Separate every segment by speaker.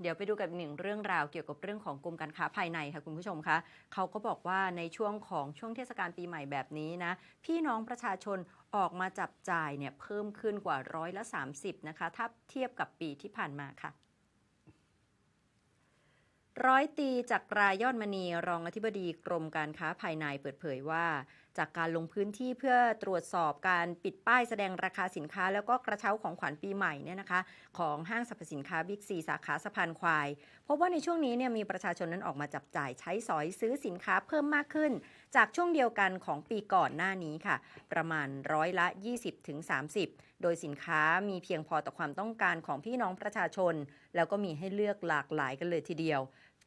Speaker 1: เดี๋ยวไปดูกับอีกหนึ่งเรื่องราวเกี่ยวกับเรื่องของกรมการค้าภายในค่ะคุณผู้ชมคะเขาก็บอกว่าในช่วงของช่วงเทศกาลปีใหม่แบบนี้นะ พี่น้องประชาชนออกมาจับจ่ายเนี่ยเพิ่มขึ้นกว่าร้อยละ 30 นะคะ ถ้าเทียบกับปีที่ผ่านมาค่ะ ร้อยตีจากรายยอดมณีรองอธิบดีกรมการค้าภายในเปิดเผยว่า จากการลงพื้นที่เพื่อตรวจสอบการปิดป้ายแสดงราคาสินค้า แล้วก็กระเช้าของขวัญปีใหม่เนี่ยนะคะ ของห้างสรรพสินค้าบิ๊กซีสาขาสะพานควายพบว่าในช่วงนี้เนี่ยมีประชาชนนั้นออกมาจับจ่ายใช้สอยซื้อสินค้าเพิ่มมากขึ้น จากช่วงเดียวกันของปีก่อนหน้านี้ค่ะ ประมาณร้อยละ 20-30 โดยสินค้ามีเพียงพอต่อความต้องการของพี่น้องประชาชน แล้วก็มีให้เลือกหลากหลายกันเลยทีเดียว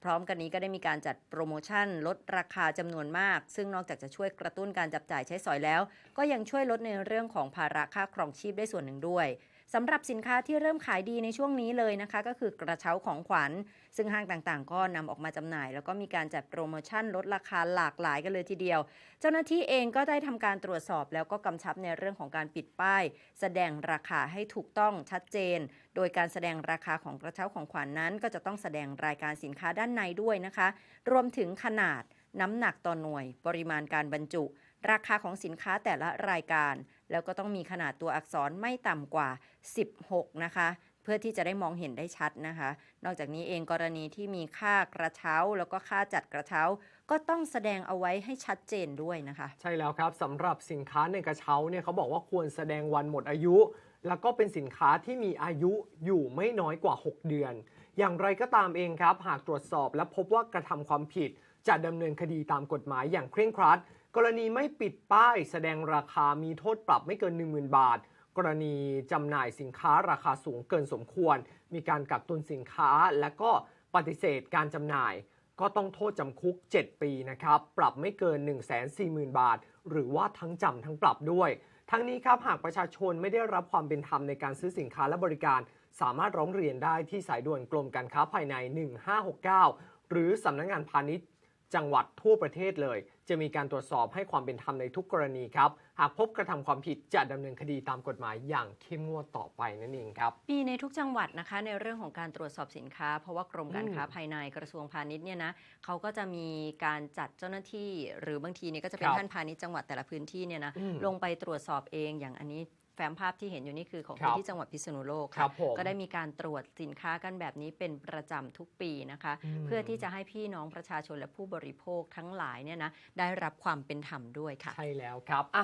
Speaker 1: พร้อมกันนี้ก็ได้มีการจัดโปรโมชั่น ลดราคาจำนวนมาก ซึ่งนอกจากจะช่วยกระตุ้นการจับจ่ายใช้สอยแล้ว ก็ยังช่วยลดในเรื่องของภาระค่าครองชีพได้ส่วนหนึ่งด้วย สำหรับสินค้าที่เริ่มขายดีในช่วงนี้เลยนะคะ ก็คือกระเช้าของขวัญ ซึ่งห้างต่างๆ ก็นำออกมาจำหน่าย แล้วก็มีการจัดโปรโมชั่นลดราคาหลากหลายกันเลยทีเดียว เจ้าหน้าที่เองก็ได้ทำการตรวจสอบ แล้วก็กำชับในเรื่องของการปิดป้าย แสดงราคาให้ถูกต้องชัดเจน โดยการแสดงราคาของกระเช้าของขวัญนนั้น ก็จะต้องแสดงรายการสินค้าด้านในด้วยนะคะ รวมถึงขนาด น้ำหนักต่อหน่วย ปริมาณการบรรจุ ราคาของสินค้าแต่ละรายการ แล้วก็ต้องมีขนาดตัวอักษรไม่ต่ำกว่า 16 นะคะ เพื่อที่จะได้มองเห็นได้ชัดนะคะ นอกจากนี้เองกรณีที่มีค่ากระเช้า แล้วก็ค่าจัดกระเช้า ก็ต้องแสดงเอาไว้ให้ชัดเจนด้วยนะคะ
Speaker 2: ใช่แล้วครับสำหรับสินค้าในกระเช้าเนี่ยเขาบอกว่าควรแสดงวันหมดอายุ แล้วก็เป็นสินค้าที่มีอายุอยู่ไม่น้อยกว่า 6 เดือน อย่างไรก็ตามเองครับ หากตรวจสอบและพบว่ากระทำความผิด จะดำเนินคดีตามกฎหมายอย่างเคร่งครัด กรณีไม่ปิดป้ายแสดงราคามีโทษปรับไม่เกิน 10,000 บาท กรณีจำหน่ายสินค้าราคาสูงเกินสมควร มีการกักตุนสินค้าและก็ปฏิเสธการจำหน่าย ก็ต้องโทษจำคุก 7 ปีนะครับ ปรับไม่เกิน 140,000 บาท หรือว่าทั้งจำทั้งปรับด้วย ทั้งนี้ครับหากประชาชนไม่ได้รับความเป็นธรรมในการซื้อสินค้าและบริการ สามารถร้องเรียนได้ที่สายด่วนกรมการค้าภายใน 1569 หรือสำนักงงานพาณิชย์จังหวัดทั่วประเทศเลย จะมีการตรวจสอบให้ความเป็นธรรมในทุกกรณีครับ หากพบกระทำความผิดจะดำเนินคดีตามกฎหมายอย่างเข้มงวดต่อไปนั่นเองครับ
Speaker 1: มีในทุกจังหวัดนะคะในเรื่องของการตรวจสอบสินค้า เพราะว่ากรมการ
Speaker 2: อืม
Speaker 1: ค้าภายในกระทรวงพาณิชย์เนี่ยนะเขาก็จะมีการจัดเจ้าหน้าที่ หรือบางทีเนี่ยก็จะเป็น
Speaker 2: ครับ
Speaker 1: ท่านพาณิชย์จังหวัดแต่ละพื้นที่เนี่ยนะ
Speaker 2: อืม
Speaker 1: ลงไปตรวจสอบเองอย่างอันนี้แฟ้มภาพที่เห็นอยู่นี่คือของ
Speaker 2: ครับ
Speaker 1: ที่จังหวัดพิษณุโลก
Speaker 2: ครั
Speaker 1: ค่ะ
Speaker 2: บผม
Speaker 1: ก็ได้มีการตรวจสินค้ากันแบบนี้เป็นประจำทุกปีนะคะ
Speaker 2: อืม
Speaker 1: เพื่อที่จะให้พี่น้องประชาชนและผู้บริโภคทั้งหลายเนี่ยนะได้รับความเป็นธรรมด้วยค่ะ
Speaker 2: ใช่แล้วครับอะ